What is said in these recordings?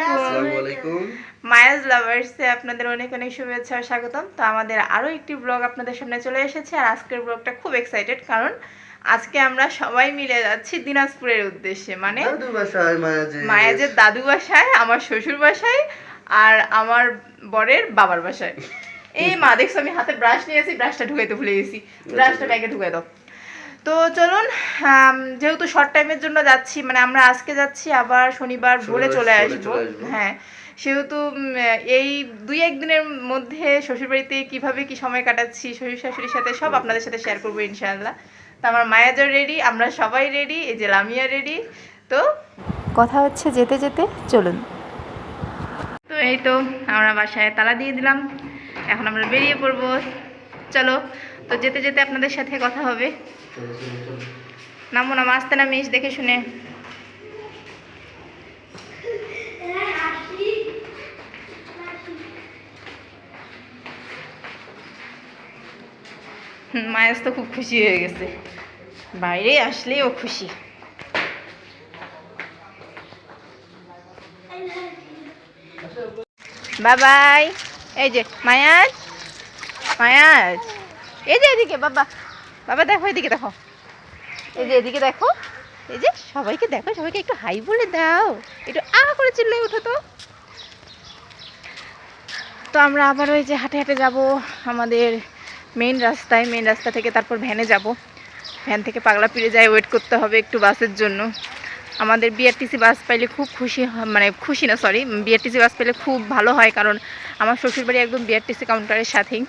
আলাইকুম। মায়াজ লাভার্সে আপনাদের অনেক অনেক শুভেচ্ছা ও স্বাগতম। তো আমাদের আরও একটি ব্লগ আপনাদের সামনে চলে এসেছে আর আজকের ব্লগটা খুব এক্সাইটেড কারণ আজকে আমরা সবাই মিলে যাচ্ছি দিনাজপুরের উদ্দেশ্যে। মানে মায়াজের। দাদু বাসায় আমার শ্বশুর বাসায় আর আমার বরের বাবার বাসায়। এই মা দেখছ আমি হাতে ব্রাশ নিয়েছি ব্রাশটা ঢুকাইতে ভুলে গেছি। ব্রাশটা ব্যাগে ঢুকাই দাও। তো চলুন যেহেতু শর্ট টাইমের জন্য যাচ্ছি মানে আমরা আজকে যাচ্ছি আবার শনিবার ভোরে চলে আসব। হ্যাঁ সেহেতু এই দুই একদিনের মধ্যে শ্বশুরবাড়িতে কীভাবে কি সময় কাটাচ্ছি শ্বশুর শাশুড়ির সাথে সব আপনাদের সাথে শেয়ার করব ইনশাআল্লাহ। তো আমার মায়াজর রেডি আমরা সবাই রেডি এই যে লামিয়া রেডি তো কথা হচ্ছে যেতে যেতে চলুন। তো এই তো আমরা বাসায় তালা দিয়ে দিলাম এখন আমরা বেরিয়ে পড়ব। চলো তো যেতে যেতে আপনাদের সাথে কথা হবে। নামো নাম, আসতে না মিস দেখে শুনে। মায়াস তো খুব খুশি হয়ে গেছে। বাইরে আসলেই ও খুশি। বাবাই, এই যে, মায়াজ মায়াজ। এই যে এদিকে, বাবা। বাবা, দেখো, এদিকে দেখো। এই যে এদিকে দেখো, এই যে সবাইকে দেখো, সবাইকে একটু হাই বলে দাও। একটু আ করে চিল্লে উঠো তো। তো আমরা আবার ওই যে হাঁটে হাঁটে যাব আমাদের মেন রাস্তায় মেন রাস্তা থেকে তারপর ভ্যানে যাব। ভ্যান থেকে পাগলা ফিরে যায় ওয়েট করতে হবে একটু বাসের জন্য। আমাদের বিআরটিসি বাস পাইলে খুব খুশি মানে খুশি না সরি বিআরটিসি বাস পেলে খুব ভালো হয়, কারণ আমার শ্বশুরবাড়ি একদম বিআরটিসি কাউন্টারের সাথেই।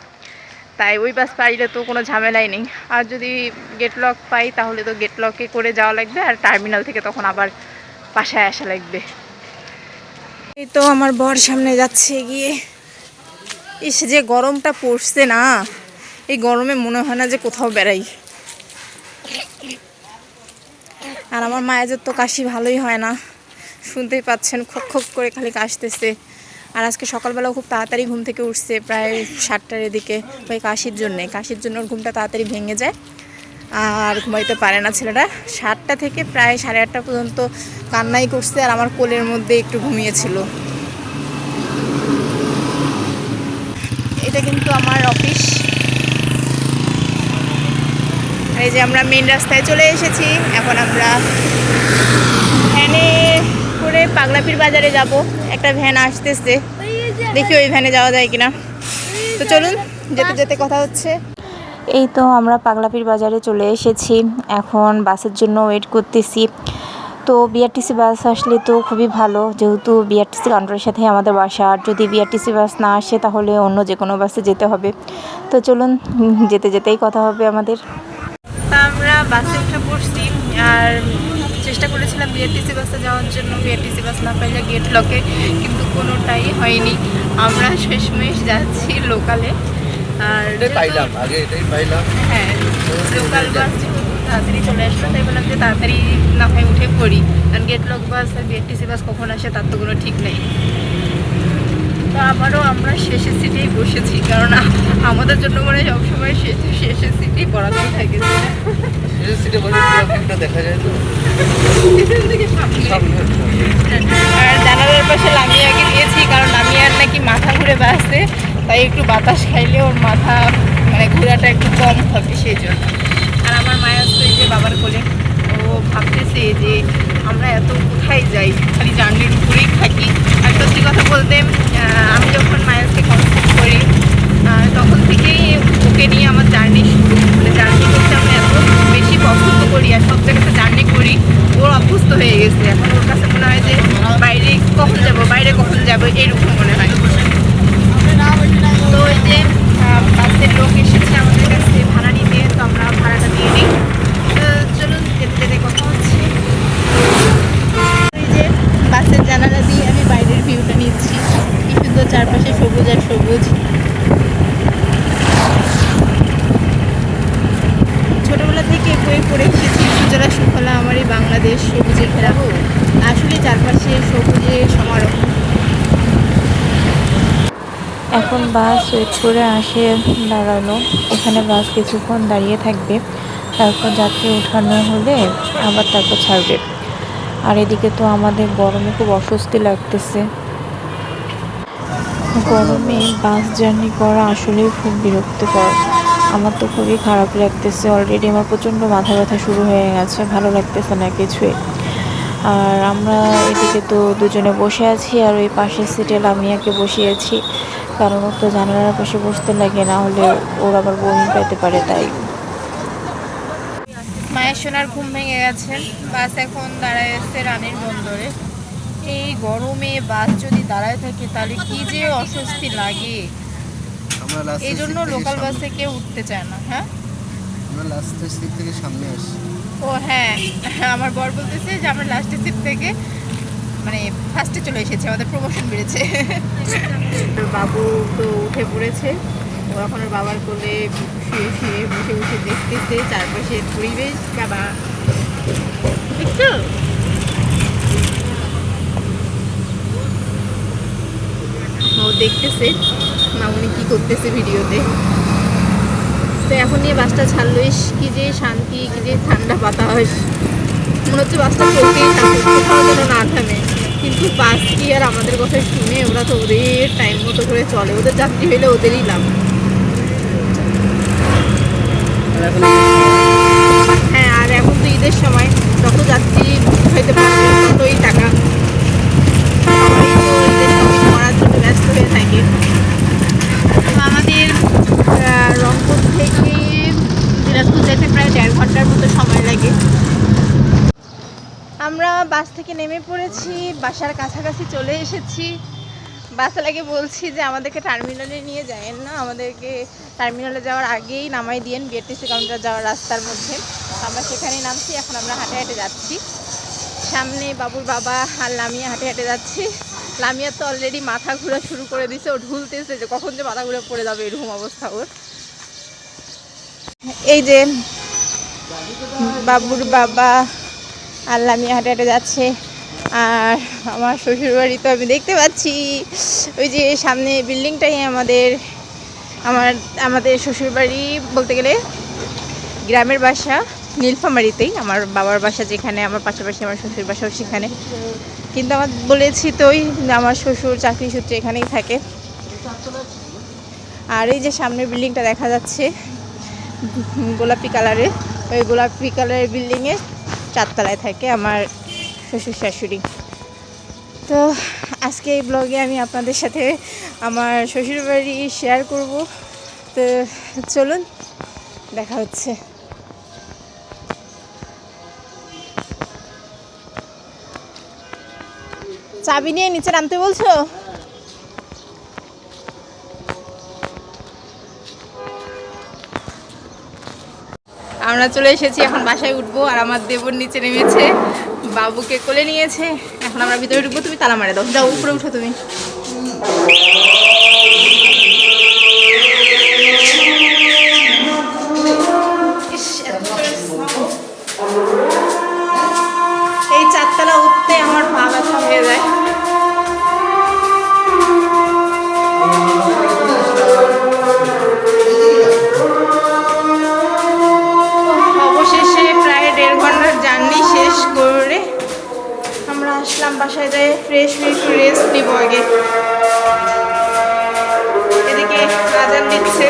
তাই ওই বাস পাইলে তো কোনো ঝামেলাই নেই। আর যদি গেট লক পাই, তাহলে তো গেট লকে করে যাওয়া লাগবে আর টার্মিনাল থেকে তখন আবার বাসায় আসা লাগবে। এই তো আমার বর সামনে যাচ্ছে গিয়ে। ইস যে গরমটা পড়ছে না, এই গরমে মনে হয় না যে কোথাও বেড়াই। আর আমার মায়ের তো কাশি ভালোই হয় না। শুনতেই পাচ্ছেন, খক খক করে খালি কাশতেছে। আর আজকে সকালবেলাও খুব তাড়াতাড়ি ঘুম থেকে উঠছে, প্রায় সাতটার এদিকে। ওই কাশির জন্যে, কাশির জন্য ঘুমটা তাড়াতাড়ি ভেঙে যায়। আর ঘুমাইতে পারে না ছেলেটা। সাতটা থেকে প্রায় সাড়ে আটটা পর্যন্ত কান্নাই করছে আর আমার কোলের মধ্যে একটু ঘুমিয়েছিল। এটা কিন্তু আমার অফিস। এই যে আমরা মেন রাস্তায় চলে এসেছি, এখন আমরা পাগলাপির বাজারে যাব। একটা ভ্যান আসতেছে। দেখি ওই ভ্যানে যাওয়া যায় কিনা। তো চলুন যেতে যেতে কথা হচ্ছে। এই তো আমরা পাগলাপির বাজারে চলে এসেছি। এখন বাসের জন্য ওয়েট করতেছি। তো বিআরটিসি বাস আসলে তো খুবই ভালো। যেহেতু বিআরটিসি কাউন্টারের সাথে আমাদের বাসা। আর যদি বিআরটিসি বাস না আসে তাহলে অন্য যে কোনো বাসে যেতে হবে। তো চলুন যেতে যেতেই কথা হবে আমাদের। আমরা বাসে উঠে পড়ছি। আর চেষ্টা করেছিলাম বিআরটিসি বাসে যাওয়ার জন্য। বিআরটিসি বাস না পাইলে গেট লকে কিন্তু কোনোটাই হয়নি। আমরা শেষমেশ যাচ্ছি লোকালে আর পাইলাম আগে এটাই পাইলাম। হ্যাঁ লোকাল বাস তাড়াতাড়ি চলে আসলো তাই বললাম যে তাড়াতাড়ি না হয় উঠে পড়ি। কারণ গেট লক বাস আর বিআরটিসি বাস কখন আসে তার তো কোনো ঠিক নেই। তো আবারও আমরা শেষের সিটেই বসেছি কারণ আমাদের জন্য মনে হয় সবসময় শেষের সিটেই বরাদ্দ থাকে সিটে বসে দেখা যায় তো? আর জানালার পাশে দিয়েছি কারণ লামিয়ার নাকি মাথা ঘুরে বাসে তাই একটু বাতাস খাইলে ওর মাথা মানে ঘোরাটা একটু কম হবে সেই জন্য। আর আমার মায়ের যে বাবার কোলে ও ভাবতেছে যে আমরা এত কোথায় যাই? খালি জার্নির উপরেই থাকি। আর সত্যি কথা বলতে আমি যখন মায়াসকে কনসেপ্ট করি তখন থেকেই ওকে নিয়ে আমার জার্নি শুরু। মানে জার্নি করতে আমি এত বেশি পছন্দ করি আর সব জায়গাতে জার্নি করি, ওর অভ্যস্ত হয়ে গেছে। এখন ওর কাছে মনে হয় যে, বাইরে কখন যাব, বাইরে কখন যাব, এরকম মনে হয়। তো ওই যে বাসের লোক এসেছে আমাদের কাছে ভাড়া নিতে তো আমরা ভাড়াটা দিয়ে নিই তো চলুন যেতে যেতে কথা হচ্ছে ওই যে বাসের জানালা দিয়ে আমি বাইরের ভিউটা নিচ্ছি কি সুন্দর চারপাশে সবুজ আর সবুজ ছোটবেলা থেকে বই পড়ে এসেছি সুজলা সুফলা আমার এই বাংলাদেশ সবুজে ঘেরা আসলে চারপাশে সবুজে সমারোহ এখন বাস ওয়েট করে আসে দাঁড়াল। এখানে বাস কিছুক্ষণ দাঁড়িয়ে থাকবে। তারপর যাত্রী ওঠানো হলে আবার তারপর ছাড়বে। আর এদিকে তো আমাদের গরমে খুব অস্বস্তি লাগতেছে। গরমে বাস জার্নি করা আসলেই খুব বিরক্তিকর। আমার তো খুবই খারাপ লাগতেছে। অলরেডি আমার প্রচণ্ড মাথা ব্যথা শুরু হয়ে গেছে। ভালো লাগতেছে না কিছুই। আর আমরা এদিকে তো দুজনে বসে আছি। আর ওই পাশের সিটে লামিয়াকে বসিয়েছি। কারণ ওর তো জানালার পাশে বসতে লাগে না হলে ওর আবার বমি পেতে পারে তাই। মায়ের সোনার ঘুম ভেঙে গেছে। বাস এখন দাঁড়ায় এসছে রানীর বন্দরে। এই গরমে বাস যদি দাঁড়ায় থাকে তাহলে কি যে অস্বস্তি লাগে? আমরা এই জন্য লোকাল বাসে কেউ উঠতে চায় না হ্যাঁ? আমরা লাস্টের সিট থেকে সামনে আসি ও হ্যাঁ আমার বর বলতেছে যে আমরা লাস্টের সিট থেকে মানে ফার্স্টে চলে এসেছে, আমাদের প্রমোশন বেড়েছে। বাবু তো উঠে পড়েছে। ও এখন ওর বাবার কোলে শুয়ে শুয়ে বসে বসে দেখতেছে, চারপাশের পরিবেশ, বাবা। দেখছ? ও দেখতেছে, মামুনি কি করতেছে ভিডিওতে। তো এখন নিয়ে বাসটা ছাড়লো, ইস, কি যে শান্তি, কি যে ঠান্ডা বাতাস। মনে হচ্ছে বাসটা চলতেই থাকে না থামে। কিন্তু বাস কি আর আমাদের কথা শুনে ওরা তো ওদের টাইম মতো করে চলে। ওদের যাত্রী হইলে ওদেরই লাভ। হ্যাঁ আর এখন তো ঈদের সময় যত যাত্রী হইতে পারে ততই টাকা সবাই তো ঈদের শপিং করার জন্য ব্যস্ত হয়ে থাকে তো আমাদের আহ, রংপুর থেকে দিনাজপুর যেতে প্রায় দেড় ঘণ্টার মতো সময় লাগে আমরা বাস থেকে নেমে পড়েছি, বাসার কাছাকাছি চলে এসেছি। বাসে লাগে বলছি যে, আমাদেরকে টার্মিনালে নিয়ে যায়েন না, আমাদেরকে টার্মিনালে যাওয়ার আগেই নামাই দিয়েন বিএরটিসি কাউন্টার যাওয়ার রাস্তার মধ্যে। আমরা সেখানেই নামছি, এখন আমরা হাঁটে হাঁটে যাচ্ছি। সামনে বাবুর বাবা আর লামিয়া হাঁটে হাঁটে যাচ্ছি। লামিয়া তো অলরেডি মাথা ঘোরা শুরু করে দিছে, ও ঢুলতেছে যে, কখন যে মাথা ঘুরে পড়ে যাবে এরকম অবস্থা ওর। এই যে, বাবুর বাবা আর লামিয়া হাঁটে হাঁটে যাচ্ছে। আর আমার শ্বশুরবাড়ি তো আমি দেখতে পাচ্ছি। ওই যে সামনে বিল্ডিংটাই আমাদের, আমার, আমাদের শ্বশুরবাড়ি বলতে গেলে গ্রামের বাসা, নীলফামারিতেই। আমার বাবার বাসা যেখানে, আমার পাশাপাশি আমার শ্বশুর বাসাও সেখানে। কিন্তু আমার বলেছি তো ওই আমার শ্বশুর চাকরি সূত্রে এখানেই থাকে। আর এই যে সামনের বিল্ডিংটা দেখা যাচ্ছে, গোলাপি কালারের। ওই গোলাপি কালারের বিল্ডিংয়ে চারতলায় থাকে আমার শ্বশুর শাশুড়ি। তো আজকে এই ব্লগে আমি আপনাদের সাথে আমার শ্বশুরবাড়ি শেয়ার করব। তো চলুন, দেখা হচ্ছে। চাবি নিয়ে নিচে নামতে বলছো? আমরা চলে এসেছি, এখন বাসায় উঠবো আর আমার দেবর নিচে নেমেছে, বাবুকে কোলে নিয়েছে। এখন আমরা ভিতরে ঢুকবো, তুমি তালা মারে দাও। যাও, উপরে উঠো তুমি। এই চারতলা উঠতে আমার পা ব্যথা হয়ে যায়। আসলাম বাসায় যাই ফ্রেশ হয়ে একটু রেস্ট নিব আগে। এদিকে আজান দিচ্ছে।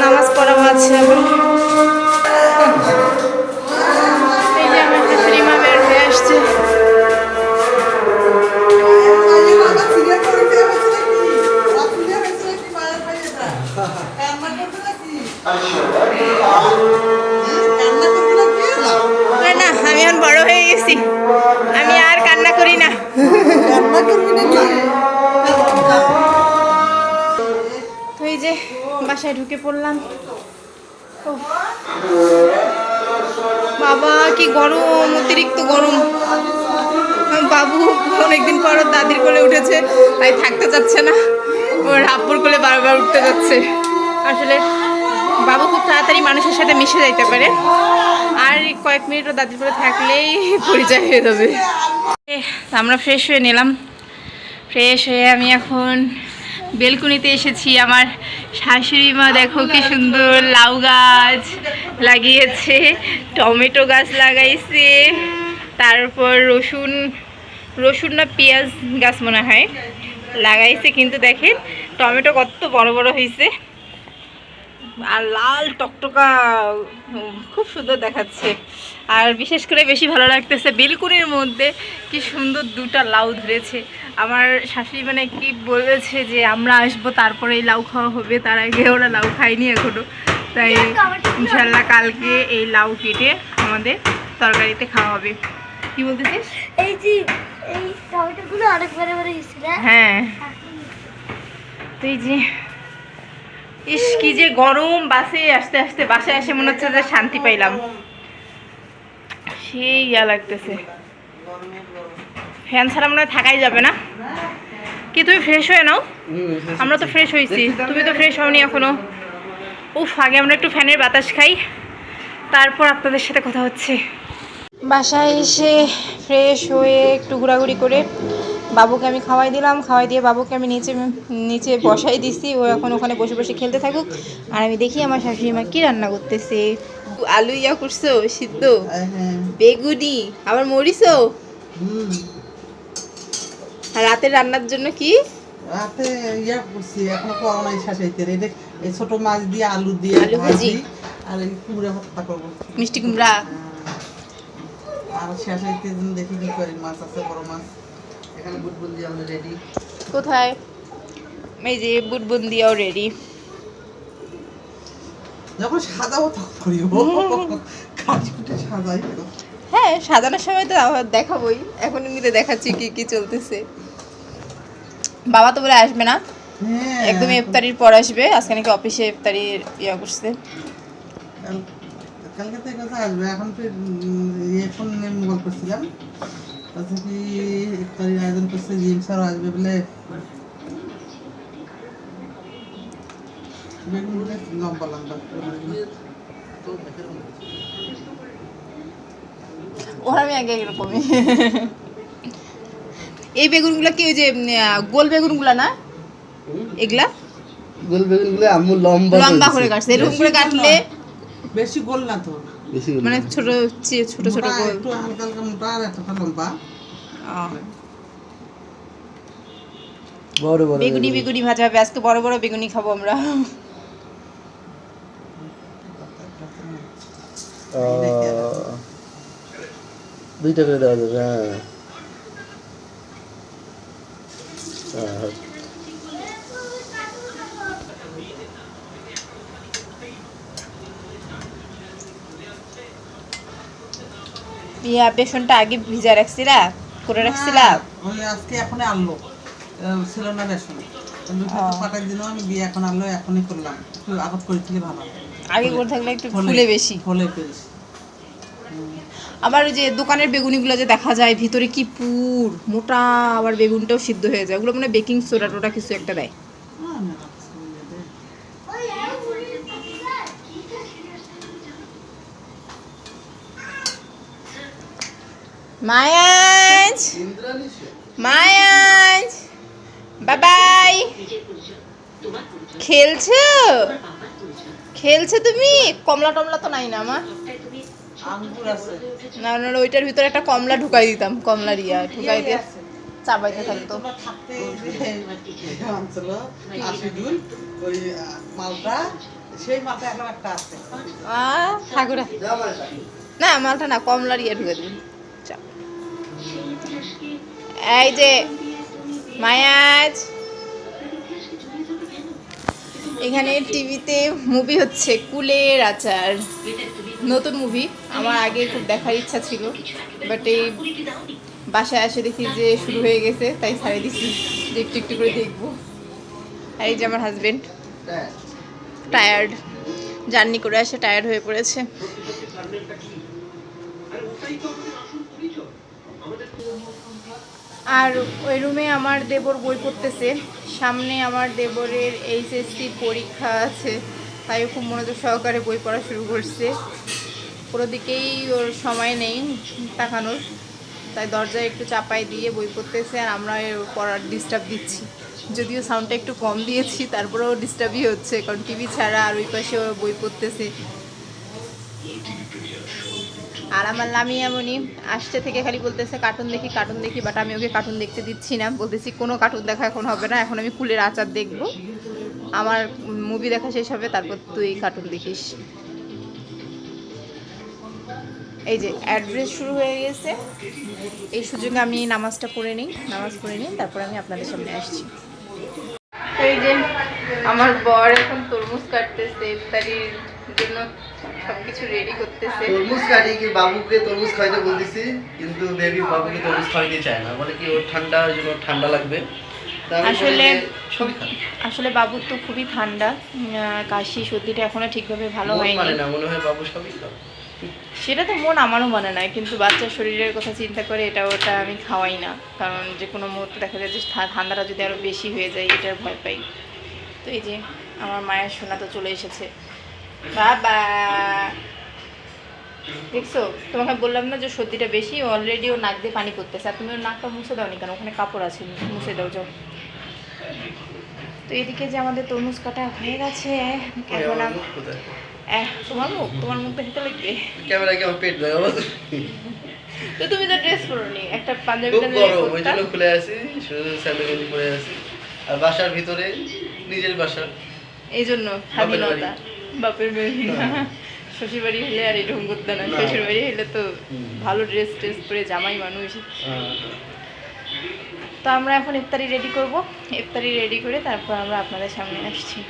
নামাজ পড়াও আছে আবার। ঢুকে পড়লাম। বাবা, কি গরম, অতিরিক্ত গরম। বাবু, অনেকদিন পর দাদির কোলে উঠেছে, তাই থাকতে চাচ্ছে না। ওর আব্বুর কোলে বারবার উঠতে যাচ্ছে। আসলে বাবু খুব তাড়াতাড়ি মানুষের সাথে মিশে যাইতে পারে। আর কয়েক মিনিট ও দাদির কোলে থাকলেই পরিচয় হয়ে যাবে। আমরা ফ্রেশ হয়ে নিলাম। ফ্রেশ হয়ে আমি এখন বেলকুনিতে এসেছি, আমার শাশুড়ি মা দেখো কি সুন্দর লাউ গাছ লাগিয়েছে, টমেটো গাছ লাগাইছে তারপর রসুন রসুন না পেঁয়াজ গাছ মনে হয় লাগাইছে, কিন্তু দেখেন টমেটো কত বড় বড় হয়েছে আর লাল টকটকা খুব সুন্দর দেখাচ্ছে। আর বিশেষ করে বেশি ভালো লাগতেছে বেলকুনির মধ্যে, কি সুন্দর দুটা লাউ ধরেছে। আমার শাশুড়ি মানে কি বলেছে যে আমরা আসব তারপরে এই লাউ খাওয়া হবে তার আগে ওরা লাউ খায়নি এখনও। তাই ইনশাল্লাহ কালকে এই লাউ কেটে আমাদের তরকারিতে খাওয়া হবে। কি বলতেছিস? এই যে এই টমেটোগুলো অনেক বড় বড় হ্যাঁ। তো এই যে ইস কি যে গরম বাসে আসতে আসতে বাসায় এসে মনে হচ্ছে যে শান্তি পাইলাম। সেই ইয়া লাগতেছে। ফ্যান ছাড়া মনে হয় থাকাই যাবে না। কি তুমি ফ্রেশ হয়ে নাও? আমরা তো ফ্রেশ হয়েছি তুমি তো ফ্রেশ হওনি এখনও। উফ আগে আমরা একটু ফ্যানের বাতাস খাই। তারপর আপনাদের সাথে কথা হচ্ছে। বাসায় এসে ফ্রেশ হয়ে একটু ঘোরাঘুরি করে বাবুকে আমি খাওয়াই দিলাম। খাওয়াই দিয়ে বাবুকে আমি নিচে নিচে বসাই দিছি। ও এখন ওখানে বসে বসে খেলতে থাকুক। আর আমি দেখি আমার শাশুড়ি মা কী রান্না করতেছে। আলু ইয়া করছ সিদ্ধ। বেগুনি আবার মরিছো আর রাতের রান্নার জন্য কি? রাতে ইয়া করছি এখন করো নাই। শাসাইতে এটা এই ছোট মাছ দিয়ে আলু দিয়ে আলু ভাজি। আর এই কুমড়া ভর্তা করব। মিষ্টি কুমড়া? আর শাসাইতে দেখি কি করি মাছ আছে বড় মাছ। এখানে বুটবুল দিয়ে আমাদের রেডি কোথায়? এই যে বুটবুন্দিয়াও রেডি যখন সাজাবো তখন করিব কাটি কুটে সাজাই হ্যাঁ সাজানোর সময় তো দেখাবোই। এখন এমনিতে দেখাচ্ছি কি কি চলতেছে। বাবা তো বলে আসবে না। হ্যাঁ। একদম ইফতারির পর আসবে। আজকে নাকি অফিসে ইফতারির ইয়া করছে। কালকে থেকে কথা আসবে। এখন তো এখন মোবাইল করছিলাম। তাতে কি ইফতারির আয়োজন করছে জিম স্যারও আসবে বলে। বেগুন বলে লম্বা লম্বা ওর আমি আগে এরকমই। এই বেগুনগুলো কি ওই যে গোল বেগুনগুলো না? এগুলা? গোল বেগুনগুলো আম্মু লম্বা লম্বা করে কাটছে। এরকম করে কাটলে বেশি গোল না তো। বেশি গোল মানে ছোট ছোট ছোট গোল। একটু হালকা হালকা মোটা আর এতটা লম্বা। বড় বড় বেগুনি বেগুনি। ভাজা হবে। আজকে বড় বড় বেগুনি খাব আমরা। দুইটা করে দেওয়া যাবে হ্যাঁ। ইয়া বেসনটা আগে ভিজা রাখছিলা করে রাখছিলা? ওই আজকে এখনই আনলো। ছিল না রেশন দুটো ও। আমি বিয়ে এখন আনলো এখনই করলাম। একটু আদত করে থেকে ভালো। আগে করে থাকলে একটু ফলে- বেশি। ফলে পেয়েছি আবার ওই যে দোকানের বেগুনিগুলো যে দেখা যায় ভিতরে কি পুর মোটা আবার বেগুনটাও সিদ্ধ হয়ে যায়। ওগুলো মানে বেকিং সোডা টোটা কিছু একটা দেয়। মায়াজ। মায়াজ। বাবাই। খেলছো? খেলছো তুমি? কমলা টমলা তো নাই না আছে না না ওইটার ভিতরে একটা কমলা ঢুকাই দিতাম কমলা রিয়া ঢুকাই দিয়ে চাবাইতে থাকতো। না মালটা না কমলা রিয়া ঢুকাই দিবি চাপ। এই যে, মায়াজ। এখানে টিভিতে মুভি হচ্ছে কুলের আচার। নতুন মুভি আমার আগে খুব দেখার ইচ্ছা ছিল বাট এই বাসায় এসে দেখি যে শুরু হয়ে গেছে, তাই ছাড়িয়ে দিছি যে একটু একটু করে দেখব। আর এই যে আমার হাজবেন্ড টায়ার্ড জার্নি করে আসে টায়ার্ড হয়ে পড়েছে। আর ওই রুমে আমার দেবর বই পড়তেছে। সামনে আমার দেবরের এইচএসসি পরীক্ষা আছে, তাই খুব মনোযোগ সহকারে বই পড়া শুরু করছে। কোনো দিকেই ওর সময় নেই তাকানোর, তাই দরজায় একটু চাপাই দিয়ে বই পড়তেছে আর আমরা পড়ার ডিস্টার্ব দিচ্ছি। যদিও সাউন্ডটা একটু কম দিয়েছি, তারপরেও ডিস্টার্বই হচ্ছে, কারণ টিভি ছাড়া আর ওই পাশে বই পড়তেছে। আর আমার লামি এমনই আসছে থেকে খালি বলতেছে, কার্টুন দেখি কার্টুন দেখি বাট আমি ওকে কার্টুন দেখতে দিচ্ছি না। বলতেছি, কোনো কার্টুন দেখা এখন হবে না, এখন আমি কুলের আচার দেখব। আমার মুভি দেখা শেষ হবে, তারপর তুই কার্টুন দেখিস। এই যে অ্যাড্রেস শুরু হয়ে গেছে। এই সুযোগে আমি নামাজটা পড়ে নিই, নামাজ পড়ে নিই, তারপর আমি আপনাদের সামনে আসছি। এই যে আমার বর এখন তরমুজ কাটতেছে, ইফতারির জন্য সবকিছু রেডি করতেছে। তরমুজ কাটি কি বাবুকে তরমুজ খাইতে বলতেছি কিন্তু বেবি বাবুকে তরমুজ খাইতে চায় না। বলে কি ওর ঠান্ডা ওই জন্য ঠান্ডা লাগবে। আসলে- আসলে বাবুর তো খুবই ঠান্ডা। কাশি সর্দিটা এখনও ঠিকভাবে ভালো হয়নি। মানে না মনে হয় বাবু সবই সেটা তো মন আমারও মানে না কিন্তু বাচ্চার শরীরের কথা চিন্তা করে এটা ওটা আমি খাওয়াই না। কারণ যে কোনো মুহূর্তে দেখা যায় যে ঠান্ডাটা যদি আরও বেশি হয়ে যায় এটার ভয় পাই। তো এই যে আমার মায়ের সোনা তো চলে এসেছে। বাবা দেখছ? তোমাকে বললাম না যে সর্দিটা বেশি অলরেডি ও নাক দিয়ে পানি আর তুমি ওর নাকটা মুছে দাও নি কেন? ওখানে কাপড় আছে মুছে দাও যাও। তো এদিকে যে আমাদের তরমুজ কাটা হয়ে গেছে। এখন মুখ তোমার মুখ? তোমার মুখ লাগবে? ক্যামেরা কি আমার পেট দেখাবো তো? তুমি তো ড্রেস পরোনি একটা পাঞ্জাবি গরম ওই জন্য খুলে আসি শুধু স্যান্ডেল গেঞ্জি পরে আসি আর বাসার ভিতরে নিজের বাসা এই জন্য স্বাধীনতা বাপের বাড়ি না। শ্বশুর বাড়ি হলে আর এরকম করতে না। না। শ্বশুর বাড়ি হলে তো ভালো ড্রেস ট্রেস পরে জামাই মানুষ। হ্যাঁ। তো আমরা এখন ইফতারি রেডি করব। ইফতারি রেডি করে তারপর আমরা আপনাদের সামনে আসছি।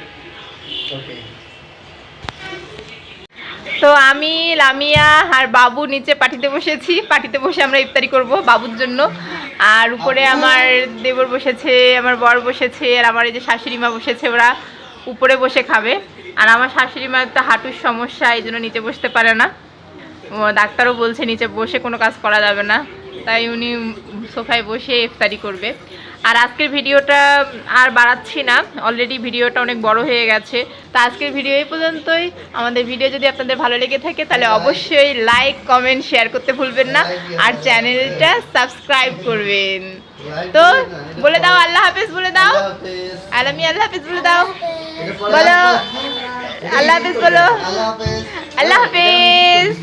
তো আমি লামিয়া আর বাবু নিচে পাটিতে বসেছি। পাটিতে বসে আমরা ইফতারি করব বাবুর জন্য। আর উপরে আমার দেবর বসেছে আমার বর বসেছে আর আমার এই যে শাশুড়ি মা বসেছে ওরা। উপরে বসে খাবে। আর আমার শাশুড়ি মার তো হাঁটুর সমস্যা এই জন্য নিচে বসতে পারে না। ও ডাক্তারও বলছে নিচে বসে কোনো কাজ করা যাবে না। তাই উনি সোফায় বসে ইফতারি করবে। আর আজকের ভিডিওটা আর বাড়াচ্ছি না। অলরেডি ভিডিওটা অনেক বড় হয়ে গেছে। তো আজকের ভিডিও এই পর্যন্তই। আমাদের ভিডিও যদি আপনাদের ভালো লেগে থাকে তাহলে অবশ্যই লাইক কমেন্ট শেয়ার করতে ভুলবেন না। আর চ্যানেলটা সাবস্ক্রাইব করবেন। তো বলে দাও আল্লাহ হাফেজ বলে দাও। আল্লাহ হাফেজ। আলামি আল্লাহ হাফেজ বলে দাও। বলো? আল্লাহ হাফিজ বলো। আল্লাহ হাফিজ। আল্লাহ হাফেজ।